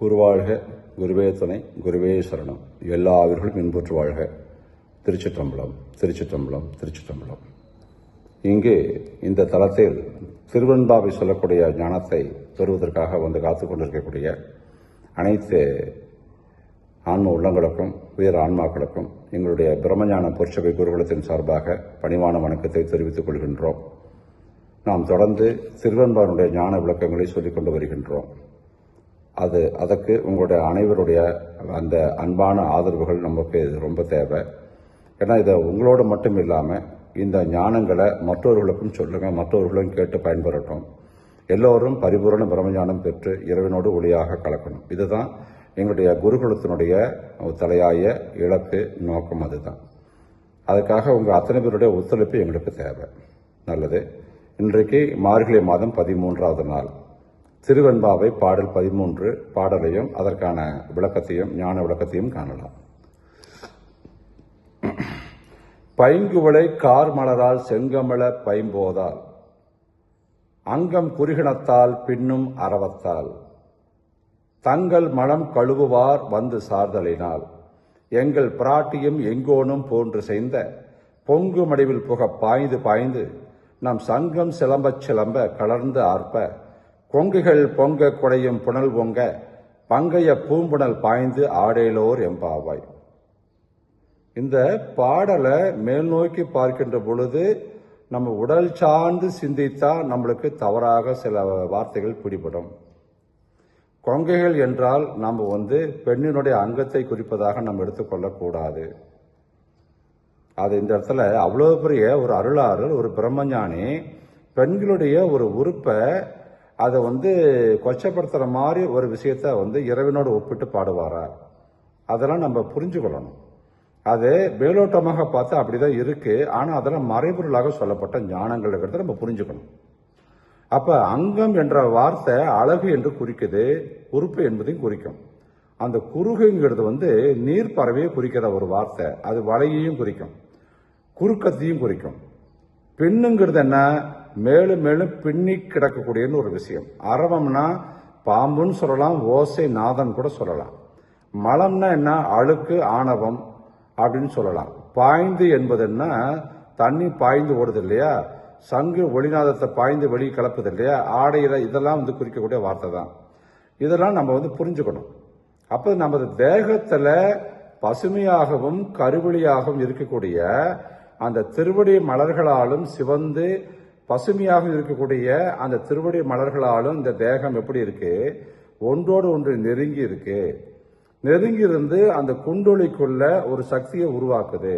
குருவாழ்க குருவே துணை குருவே சரணம். எல்லா உயிர்களும் இன்புற்று வாழ்க. திருச்சிற்றம்பலம் திருச்சிற்றம்பலம் திருச்சிற்றம்பலம். இங்கு இந்த தளத்தில் திருவெண்பாவை சொல்லக்கூடிய ஞானத்தை பெறுவதற்காக வந்து காத்து கொண்டிருக்கக்கூடிய அனைத்து ஆன்ம உள்ளங்களுக்கும் உயர் ஆன்மாக்களுக்கும் எங்களுடைய பிரம்மஞான பொற்சபை குருகுலத்தின் சார்பாக பணிவான வணக்கத்தை தெரிவித்துக் கொள்கின்றோம். நாம் தொடர்ந்து திருவெண்பாவினுடைய ஞான விளக்கங்களை சொல்லிக் கொண்டு வருகின்றோம். அது அதற்கு உங்களுடைய அனைவருடைய அந்த அன்பான ஆதரவுகள் நமக்கு ரொம்ப தேவை. ஏன்னா இதை உங்களோட மட்டும் இல்லாமல் இந்த ஞானங்களை மற்றவர்களுக்கும் சொல்லுங்கள் மற்றவர்களும் கேட்டு பயன்பெறட்டும். எல்லோரும் பரிபூரண பிரம்மஞானம் பெற்று இறைவனோடு ஒளியாக கலக்கணும். இதுதான் எங்களுடைய குருகுலத்தினுடைய தலையாய இழப்பு நோக்கம் அதுதான். அதுக்காக உங்கள் அத்தனை பேருடைய ஒத்துழைப்பு எங்களுக்கு தேவை. நல்லது. இன்றைக்கு மார்கழி மாதம் பதிமூன்றாவது நாள். திருவெண்பாவை பாடல் பதிமூன்று பாடலையும் அதற்கான விளக்கத்தையும் ஞான விளக்கத்தையும் காணலாம். பைங்குவளை கார் மலரால் செங்கமல பைம்போதால் அங்கம் குறுகிணத்தால் பின்னும் அறவத்தால் தங்கள் மனம் கழுவுவார் வந்து சார்தலினால் எங்கள் பிராட்டியும் எங்கோனும் போன்று செய்த பொங்கு மடிவில் புக பாய்ந்து பாய்ந்து நம் சங்கம் சிலம்பச் சிலம்ப கலர்ந்து ஆர்ப்ப கொங்குகள் பொங்க குடையும் புனல் பொங்க பங்கைய பூம்புணல் பாய்ந்து ஆடேலோர் எம்பாவாய் இந்த பாடலை மேல் நோக்கி பார்க்கின்ற பொழுது நம்ம உடல் சார்ந்து சிந்தித்தா நம்மளுக்கு தவறாக சில வார்த்தைகள் பிடிபடும். கொங்கைகள் என்றால் நாம் வந்து பெண்ணினுடைய அங்கத்தை குறிப்பதாக நம்ம எடுத்துக்கொள்ளக்கூடாது அது இந்த இடத்துல அவ்வளோ பெரிய ஒரு அருளாறு ஒரு பிரம்மஞானி பெண்களுடைய ஒரு உறுப்பை அதை வந்து கொச்சப்படுத்துகிற மாதிரி ஒரு விஷயத்த வந்து இறைவனோடு ஒப்பிட்டு பாடுவாரா? அதெல்லாம் நம்ம புரிஞ்சுக்கொள்ளணும். அது மேலோட்டமாக பார்த்தா அப்படிதான் இருக்குது ஆனால் அதெல்லாம் மறைபொருளாக சொல்லப்பட்ட ஞானங்கள் இருக்கிறத நம்ம புரிஞ்சுக்கணும். அப்போ அங்கம் என்ற வார்த்தை அழகு என்று குறிக்குது உறுப்பு என்பதையும் குறிக்கும். அந்த குறுகுங்கிறது வந்து நீர் பறவையை குறிக்கிற ஒரு வார்த்தை. அது வலையையும் குறிக்கும் குறுக்கத்தையும் குறிக்கும். பெண்ணுங்கிறது என்ன? மேலும் மேலும் பின்னி கிடக்கக்கூடியன்னு ஒரு விஷயம். அரவம்னா பாம்புன்னு சொல்லலாம் ஓசை நாதன் கூட சொல்லலாம். மலம்னா என்ன? அழுக்கு ஆணவம் அப்படின்னு சொல்லலாம். பாய்ந்து என்பது என்ன? தண்ணி பாய்ந்து ஓடுது இல்லையா? சங்கு ஒளிநாதத்தை பாய்ந்து வெளியே கலப்புது இல்லையா? ஆடையில இதெல்லாம் வந்து குறிக்கக்கூடிய வார்த்தை தான். இதெல்லாம் நம்ம வந்து புரிஞ்சுக்கணும். அப்போ நமது தேகத்தில் பசுமையாகவும் கருவெளியாகவும் இருக்கக்கூடிய அந்த திருவடி மலர்களாலும் சிவந்து பசுமையாக இருக்கக்கூடிய அந்த திருவடி மலர்களாலும் இந்த தேகம் எப்படி இருக்கு? ஒன்றோடு ஒன்று நெருங்கி இருக்கு. நெருங்கி இருந்து அந்த குண்டொலிக்குள்ள ஒரு சக்தியை உருவாக்குது.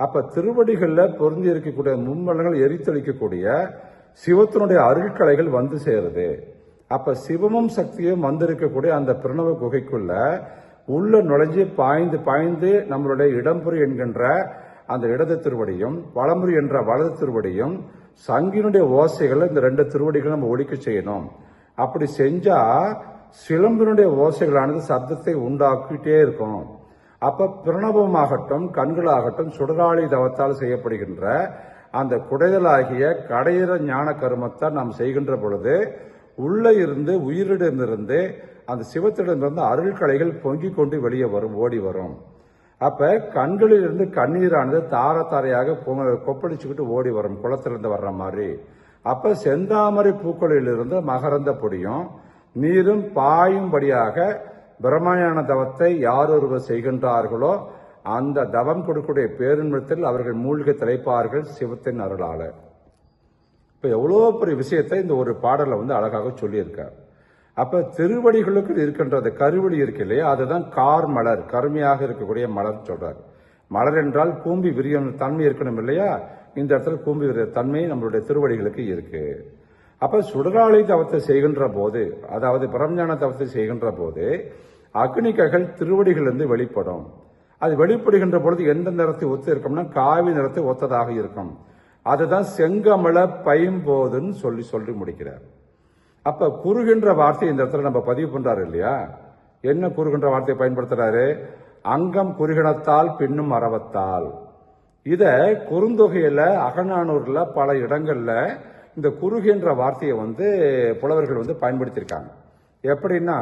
அப்ப திருவடிகளில் பொருந்தி இருக்கக்கூடிய மும்மலங்கள் எரித்தளிக்கக்கூடிய சிவத்தினுடைய அருட்கலைகள் வந்து சேருது. அப்ப சிவமும் சக்தியும் வந்திருக்கக்கூடிய அந்த பிரணவ குகைக்குள்ள உள்ள நுழைஞ்சு பாய்ந்து பாய்ந்து நம்மளுடைய இடம்புரி என்கின்ற அந்த இடது திருவடியும் வளமுறை என்ற வலது திருவடியும் சங்கினுடைய ஓசைகளை இந்த ரெண்டு திருவடிகளும் நம்ம ஒழிக்க செய்யணும். அப்படி செஞ்சா சிலம்பினுடைய ஓசைகளானது சப்தத்தை உண்டாக்கிட்டே இருக்கும். அப்ப பிரணவமாகட்டும் கண்களாகட்டும் சுடராளி தவத்தால் செய்யப்படுகின்ற அந்த குடைதலாகிய கடையிற ஞான கருமத்தை நாம் செய்கின்ற பொழுது உள்ளே இருந்து உயிரிடமிருந்து அந்த சிவத்திடமிருந்து அருள்கலைகள் பொங்கிக் கொண்டு வெளியே வரும் ஓடி வரும். அப்போ கண்களில் இருந்து கண்ணீரானது தார தாரையாக கொப்பளிச்சுக்கிட்டு ஓடி வரும் குளத்திலிருந்து வர்ற மாதிரி. அப்போ செந்தாமரை பூக்களிலிருந்து மகரந்த பொடியும் நீரும் பாயும்படியாக பிரம்மஞான தவத்தை யார் ஒருவர் செய்கின்றார்களோ அந்த தவம் கொடுக்கக்கூடிய பேரின்பத்தில் அவர்கள் மூழ்கி திளைப்பார்கள் சிவத்தின் அருளால். இப்போ எவ்வளோ பெரிய விஷயத்தை இந்த ஒரு பாடலை வந்து அழகாக சொல்லியிருக்கார். அப்போ திருவடிகளுக்கு இருக்கின்றது கருவடி இருக்கு இல்லையா? அதுதான் கார் மலர் கருமையாக இருக்கக்கூடிய மலர் சொல்றாரு. மலர் என்றால் கூம்பி விரியும் தன்மை இருக்கணும் இல்லையா? இந்த இடத்துல கூம்பி விரிய தன்மை நம்மளுடைய திருவடிகளுக்கு இருக்கு. அப்ப சுடராளி தவத்தை செய்கின்ற போது அதாவது பிரம்ஞான தவத்தை செய்கின்ற போது அக்னிகைகள் திருவடிகளிலிருந்து வெளிப்படும். அது வெளிப்படுகின்ற பொழுது எந்த நிறத்தை ஒத்து இருக்கும்னா காவி நிறத்தை ஒத்ததாக இருக்கும். அதுதான் செங்கமல பைம்போதுன்னு சொல்லி சொல்லி முடிக்கிறார். அப்ப குறுகின்ற வார்த்தை இந்த இடத்துல நம்ம பதிவு பண்றாரு இல்லையா? என்ன குறுகின்ற வார்த்தையை பயன்படுத்துறாரு? அங்கம் குறுகினத்தால் பின்னும் அறவத்தால் இத குறுந்தொகையில அகநானூர்ல பல இடங்கள்ல இந்த குறுகின்ற வார்த்தையை வந்து புலவர்கள் வந்து பயன்படுத்தியிருக்காங்க. எப்படின்னா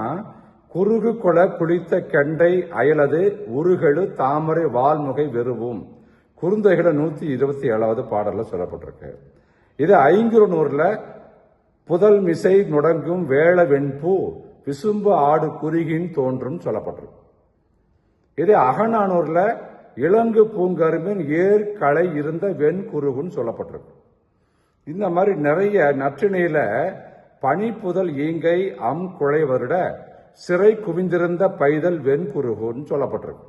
குறுகு குல குளித்த கெண்டை அயலது உருகெழு தாமரை வால்முகை வெறுவும். குறுந்தொகையில நூத்தி இருபத்தி ஏழாவது பாடல்ல சொல்லப்பட்டிருக்கு. இது ஐங்குறு நூறுல புதல் மிசை நுடங்கும் வேள வெண்பூ விசும்பு ஆடு குறுகின் தோன்றும் சொல்லப்பட்டிருக்கு இதே அகநானூர்ல இளங்கு பூங்கரும்பின் ஏற்களை இருந்த வெண்குருகுன்னு சொல்லப்பட்டிருக்கு இந்த மாதிரி நிறைய நற்றிணையில பனி புதல் ஈங்கை அம் குழை வருட சிறை குவிந்திருந்த பைதல் வெண்குருகுன்னு சொல்லப்பட்டிருக்கு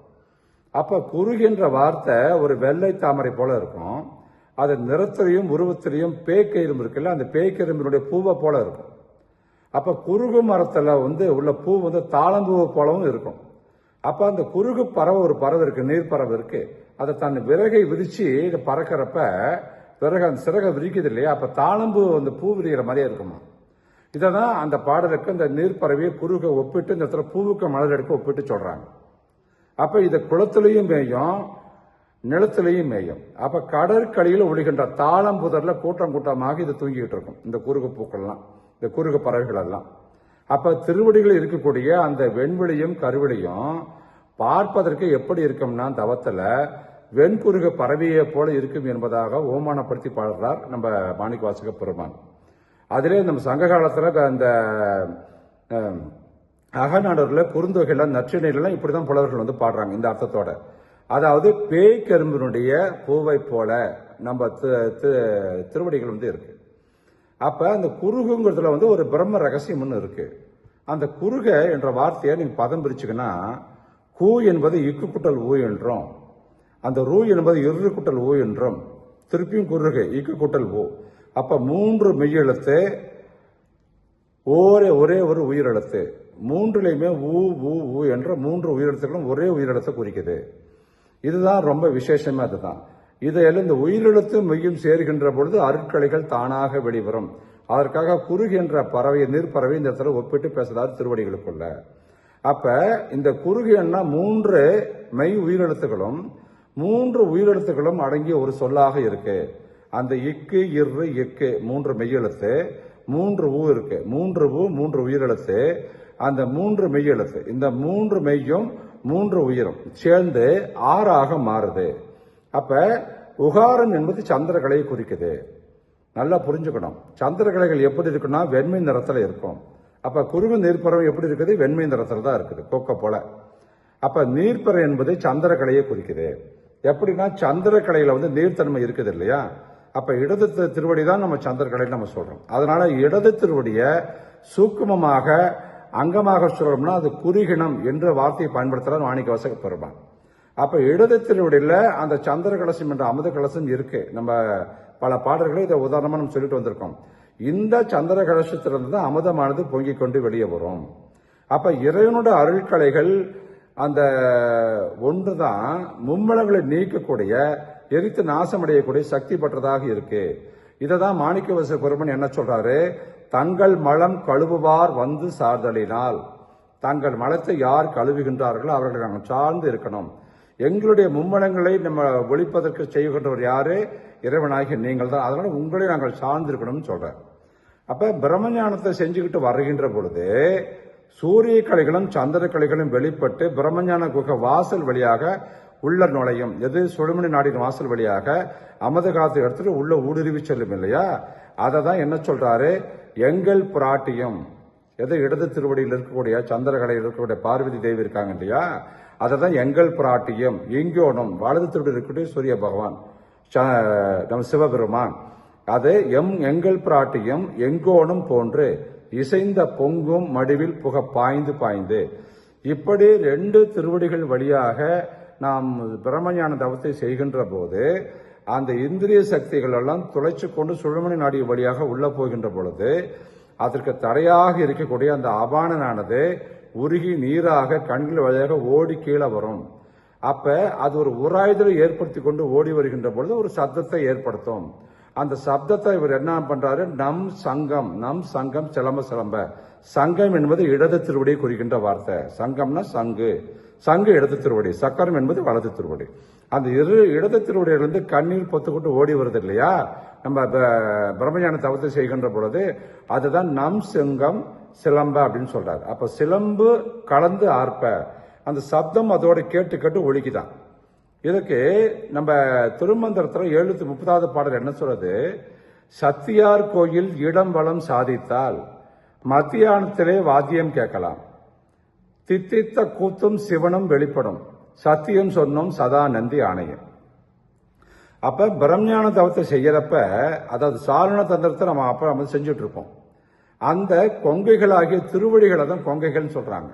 அப்ப குருகின்ற வார்த்தை ஒரு வெள்ளை தாமரை போல இருக்கும். அது நிறத்திலையும் உருவத்திலையும் பேக்கெரும்பு இருக்குல்ல அந்த பேய்க்கரும்பினுடைய பூவை போல இருக்கும். அப்போ குருகு மரத்தில் வந்து உள்ள பூ வந்து தாளம்பூவை போலவும் இருக்கும். அப்போ அந்த குறுகு பறவை ஒரு பறவை இருக்குது நீர் பறவை இருக்குது அதை தன் விறகை விரித்து இதை பறக்கிறப்ப விறகு அந்த சிறகை விரிக்குது இல்லையா? அப்போ தாளம்பூ அந்த பூ விரிகிற மாதிரியே இருக்குமா? இதை தான் அந்த பாடலுக்கு இந்த நீர் பறவையை ஒப்பிட்டு இந்த இடத்துல பூவுக்கு மலர் எடுக்க ஒப்பிட்டு சொல்கிறாங்க அப்போ இதை குளத்துலேயும் மேயும் நிலத்திலையும் மேயும். அப்ப ஒழிகின்ற தாளம் புதரில் கூட்டம் கூட்டமாக இது தூங்கிட்டு இருக்கும். இந்த குறுகு பூக்கள்லாம் இந்த குறுகு பறவைகள் எல்லாம் அப்ப திருவடிகளில் இருக்கக்கூடிய அந்த வெண்வெளியும் கருவெளியும் பார்ப்பதற்கு எப்படி இருக்கும்னா தவத்துல வெண்குருக பறவையை போல இருக்கும் என்பதாக ஓமானப்படுத்தி பாடுறார் நம்ம மாணிக்கவாசக பெருமான். அதிலே நம்ம சங்க காலத்துல அந்த அஹ், அகநானூர்ல குறுந்தொகையில இப்படி இப்படிதான் புலவர்கள் வந்து பாடுறாங்க இந்த அர்த்தத்தோட. அதாவது பேய் கரும்பினுடைய பூவை போல நம்ம திருவடிகள் வந்து இருக்கு. அப்ப அந்த குறுகுங்கிறதுல வந்து ஒரு பிரம்ம ரகசியம்னு இருக்கு. அந்த குறுக என்ற வார்த்தையை நீங்க பதம் பிரிச்சுங்கன்னா கூ என்பது இக்கு குட்டல் ஊ என்றும் அந்த ரூ என்பது இரு குட்டல் ஊ என்றும் திருப்பியும் குறுகு இக்கு குட்டல் ஊ. அப்ப மூன்று மெய்யெழுத்து ஒரே ஒரே ஒரு உயிரெழுத்து. மூன்றுலையுமே ஊ ஊ ஊ என்ற மூன்று உயிரெழுத்துக்களும் ஒரே உயிரெழுத்தை குறிக்குது. இதுதான் ரொம்ப விசேஷமே அதுதான். இதையெல்லாம் இந்த உயிரெழுத்து மெய்யும் சேர்கின்ற பொழுது அருட்கலைகள் தானாக வெளிவரும். அதற்காக குறுகின்ற பறவை நீர்ப்பறவை இந்த இடத்துல ஒப்பிட்டு பேசுறாரு திருவடிகளுக்குள்ள. அப்ப இந்த குறுகியன்னா மூன்று மெய் உயிரெழுத்துகளும் மூன்று உயிரெழுத்துகளும் அடங்கிய ஒரு சொல்லாக இருக்கு. அந்த இக்கு இரு இக்கு மூன்று மெய்யெழுத்து மூன்று ஊ இருக்கு. மூன்று ஊ மூன்று உயிரெழுத்து. அந்த மூன்று மெய்யெழுத்து இந்த மூன்று மெய்யும் மூன்று உயிரும் சேர்ந்து ஆறாக மாறுது. அப்ப உகாரம் என்பது சந்திரகலையை குறிக்குது. நல்லா புரிஞ்சுக்கணும். சந்திரகலைகள் எப்படி இருக்குன்னா வெண்மை நிறத்தில் இருக்கும். அப்ப குறுகு நீர்ப்பறவை எப்படி இருக்குது? வெண்மை நிறத்தில் தான் இருக்குது கொக்க போல. அப்ப நீர்ப்பறை என்பது சந்திரகலையை குறிக்குது. எப்படின்னா சந்திரக்கலையில வந்து நீர்த்தன்மை இருக்குது இல்லையா? அப்ப இடது திருவடி தான் நம்ம சந்திரக்கலைன்னு நம்ம சொல்றோம். அதனால இடது திருவடிய சூக்குமமாக அங்கமாக சொல்லணும்னா அது குறுகினம் என்ற வார்த்தையை பயன்படுத்தலாம் மாணிக்க வாசக பெருமான். அப்போ இடதத்தினுடைய அந்த சந்திர கலசம் என்ற அமுத கலசம் இருக்கு. நம்ம பல பாடல்களை இதை உதாரணமாக நம்ம சொல்லிட்டு வந்திருக்கோம். இந்த சந்திர கலசத்திலிருந்து தான் அமுதமானது பொங்கிக் கொண்டு வெளியே வரும். அப்போ இறைவனோட அருள்கலைகள் அந்த ஒன்று தான் மும்மலங்களை நீக்கக்கூடிய எரித்து நாசமடையக்கூடிய சக்தி பெற்றதாக இருக்கு. இதை தான் மாணிக்கவச பெருமன் என்ன சொல்றாரு? தங்கள் மலம் கழுவுவார் வந்து சார்தலினால். தங்கள் மலத்தை யார் கழுவுகின்றார்களோ அவர்களை நாங்கள் சார்ந்து இருக்கணும். எங்களுடைய மும்மலங்களை நம்ம ஒழிப்பதற்கு செய்கின்றவர் யாரு? இறைவனாகிய நீங்கள் தான். அதனால் உங்களை நாங்கள் சார்ந்து இருக்கணும்னு அப்போ பிரம்மஞானத்தை செஞ்சுக்கிட்டு வருகின்ற பொழுது சூரிய கலைகளும் சந்திர கலைகளும் வெளிப்பட்டு பிரம்மஞான குகை வாசல் வழியாக உள்ள நுழையும். எது? சுழுமணி நாடின் வாசல் வழியாக அமத காலத்தை எடுத்துட்டு உள்ள ஊடுருவி செல்லும் இல்லையா? அதை தான் என்ன சொல்றாரு? எங்கள் பிராட்டியம் எது இடது திருவடியில் இருக்கக்கூடிய சந்திரகலையில் இருக்கக்கூடிய பார்வதி தேவி இருக்காங்க இல்லையா? அதை தான் எங்கள் பிராட்டியம் எங்கோனும் வலது திருவடி இருக்கக்கூடிய சூரிய பகவான் ச- சிவபெருமான். அது எம் எங்கள் பிராட்டியம் எங்கோனும் போன்று இசைந்த பொங்கும் மடுவில் புக பாய்ந்து பாய்ந்து. இப்படி ரெண்டு திருவடிகள் வழியாக நாம் பிரம்மஞான தவத்தை செய்கின்ற போது அந்த இந்திரிய சக்திகள் எல்லாம் துளைச்சு கொண்டு சுழுமணி நாடி வழியாக உள்ள போகின்ற பொழுது அதற்கு தடையாக இருக்கக்கூடிய அந்த அபானனானது உருகி நீராக கண்கள் வழியாக ஓடி கீழே வரும். அப்ப அது ஒரு உராய்தலை ஏற்படுத்தி கொண்டு ஓடி வருகின்ற பொழுது ஒரு சப்தத்தை ஏற்படுத்தும். அந்த சப்தத்தை இவர் என்ன பண்றாரு? நம் சங்கம் நம் சங்கம் சிலம்ப சிலம்ப. சங்கம் என்பது இடது திருவடியை குறிக்கின்ற வார்த்தை. சங்கம்னா சங்கு. சங்கு இடது திருவடி சக்கரம் என்பது வலது திருவடி. அந்த இரு இடது திருவடியிலிருந்து கண்ணீர் பொத்துக்கொண்டு ஓடி வருது இல்லையா நம்ம ப- பிரம்மஞான தவத்தை செய்கின்ற பொழுது அதுதான் நம் சிங்கம் சிலம்ப அப்படின்னு சொல்றாரு. அப்ப சிலம்பு கலந்து ஆர்ப்ப. அந்த சப்தம் அதோட கேட்டு கேட்டு ஒழிக்குதான் இதுக்கு நம்ம திருமந்திரத்தில் எழுநூத்தி முப்பதாவது பாடல் என்ன சொல்றது? சத்தியார் கோயில் இடம் வளம் சாதித்தால் மத்தியானத்திலே வாத்தியம் கேட்கலாம். தித்தித்த கூத்தும் சிவனும் வெளிப்படும். சத்தியம் சொன்னோம் சதா நந்தி ஆணையம். அப்ப பிரம்ஞான தவத்தை செய்யறப்ப அதாவது சாரண தந்திரத்தை நம்ம அப்ப நம்ம செஞ்சுட்டு இருப்போம் அந்த கொங்கைகளாகிய திருவடிகளை தான் கொங்கைகள்னு சொல்றாங்க.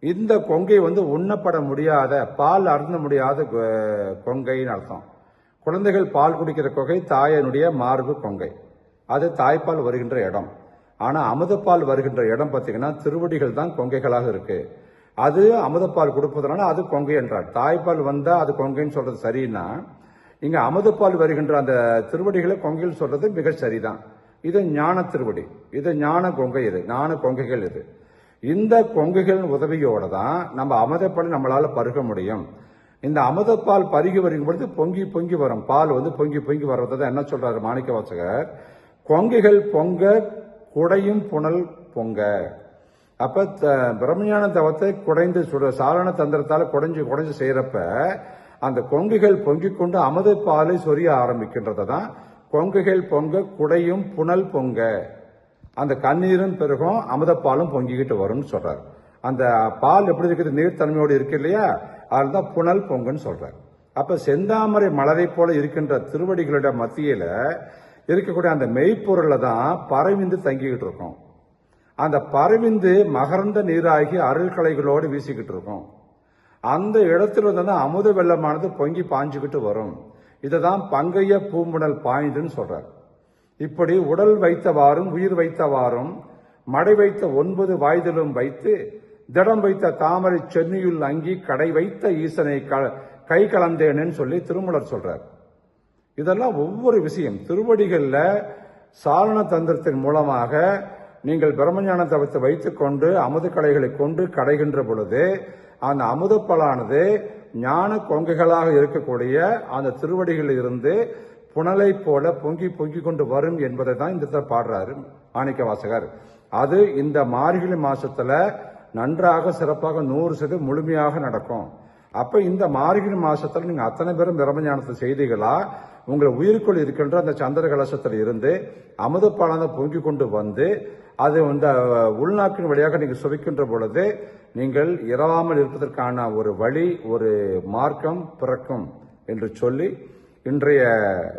இந்த கொங்கை வந்து உண்ணப்பட முடியாத பால் அருந்த முடியாத கொ- கொங்கைன்னு அர்த்தம். குழந்தைகள் பால் குடிக்கிற கொகை தாயனுடைய மார்பு கொங்கை. அது தாய்ப்பால் வருகின்ற இடம். ஆனால் அமுதப்பால் வருகின்ற இடம் பார்த்தீங்கன்னா திருவடிகள் தான் கொங்கைகளாக இருக்குது அது அமுதப்பால் கொடுப்பதனால அது கொங்கை என்றார். தாய்ப்பால் வந்தா அது கொங்கைன்னு சொல்றது சரின்னா இங்க அமுதப்பால் வருகின்ற அந்த திருவடிகளை கொங்கைன்னு சொல்றது மிக சரிதான். இது ஞான திருவடி. இது ஞான கொங்கை இது. ஞான கொங்கைகள் இது. இந்த கொங்கைகள் உதவியோட தான் நம்ம அமுதப்பால் நம்மளால பருக முடியும். இந்த அமுதப்பால் பருகி வருகும் பொழுது பொங்கி பொங்கி வரும். பால் வந்து பொங்கி பொங்கி வர்றதை தான் என்ன சொல்றாரு மாணிக்க வாசகர் கொங்கைகள் பொங்க குடையும் புனல் பொங்க. அப்ப த- பிரம்மஞான தவத்தை குடைந்து சுட சாரண தந்திரத்தால் குடைஞ்சு குடைஞ்சு செய்யறப்ப அந்த கொங்குகள் பொங்கிக் கொண்டு அமுத பாலை சொரிய ஆரம்பிக்கின்றது தான் கொங்குகள் பொங்க குடையும் புனல் பொங்க. அந்த கண்ணீரும் பெருகும் அமுதப்பாலும் பொங்கிக்கிட்டு வரும்னு சொல்றார். அந்த பால் எப்படி இருக்குது நீர்த்தன்மையோடு இருக்கு இல்லையா? அதுதான் புனல் பொங்குன்னு சொல்றார். அப்ப செந்தாமரை மலரை போல இருக்கின்ற திருவடிகளோட மத்தியில இருக்கக்கூடிய அந்த மெய்ப்பொருளை தான் பரவிந்து தங்கிக்கிட்டு இருக்கும். அந்த பரவிந்து மகரந்த நீராகி அருள் கலைகளோடு வீசிக்கிட்டு இருக்கும். அந்த இடத்துல தான் அமுத வெள்ளமானது பொங்கி பாஞ்சுக்கிட்டு வரும். இதை தான் பங்கைய பூம்புணல் பாய்ந்துன்னு சொல்றார். இப்படி உடல் வைத்தவாறும் உயிர் வைத்தவாறும் மடை வைத்த ஒன்பது வாய்தலும் வைத்து திடம் வைத்த தாமரை சென்னையுள் அங்கி கடை வைத்த ஈசனை க- கை கலந்தேனேன்னு சொல்லி திருமலர் சொல்றார். இதெல்லாம் ஒவ்வொரு விஷயம். திருவடிகளில் சாரண தந்திரத்தின் மூலமாக நீங்கள் பிரம்மஞான தவத்தை வைத்துக்கொண்டு அமுது கலைகளை கொண்டு கடைகின்ற பொழுது அந்த அமுதப்பலானது ஞான கொங்கைகளாக இருக்கக்கூடிய அந்த திருவடிகளில் இருந்து புனலை போல பொங்கி பொங்கி கொண்டு வரும் என்பதை தான் இந்த பாடுறாரு மாணிக்க வாசகர் அது இந்த மார்கழி மாசத்துல நன்றாக சிறப்பாக நூறு சதவீதம் முழுமையாக நடக்கும். அப்ப இந்த மார்கழி மாசத்துல நீங்க அத்தனை பேரும் பிரம்மஞானத்தை செய்தீங்களா உங்களை உயிருக்குள் இருக்கின்ற அந்த சந்திர கலசத்தில் இருந்து அமுதப்பாலான பொங்கி கொண்டு வந்து அது இந்த உள்நாக்கின் வழியாக நீங்க சுவைக்கின்ற பொழுது நீங்கள் இரவாமல் இருப்பதற்கான ஒரு வழி ஒரு மார்க்கம் பிறக்கும் என்று சொல்லி இன்றைய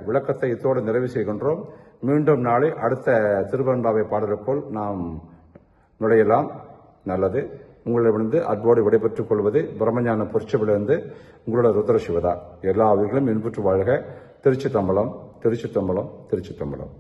விளக்கத்தை இத்தோடு நிறைவு செய்கின்றோம். மீண்டும் நாளை அடுத்த திருவன்பாவை பாடலுக்குள் நாம் நுழையலாம். நல்லது. உங்களிடமிருந்து அன்போடு விடைபெற்றுக் கொள்வது பிரம்மஞான பொறிச்சபிலிருந்து உங்களோட ருத்ர சிவதா எல்லா உயிர்களும் இன்புற்று வாழ்க. திருச்சி தம்பலம் திருச்சி தம்பலம் திருச்சி தம்பலம்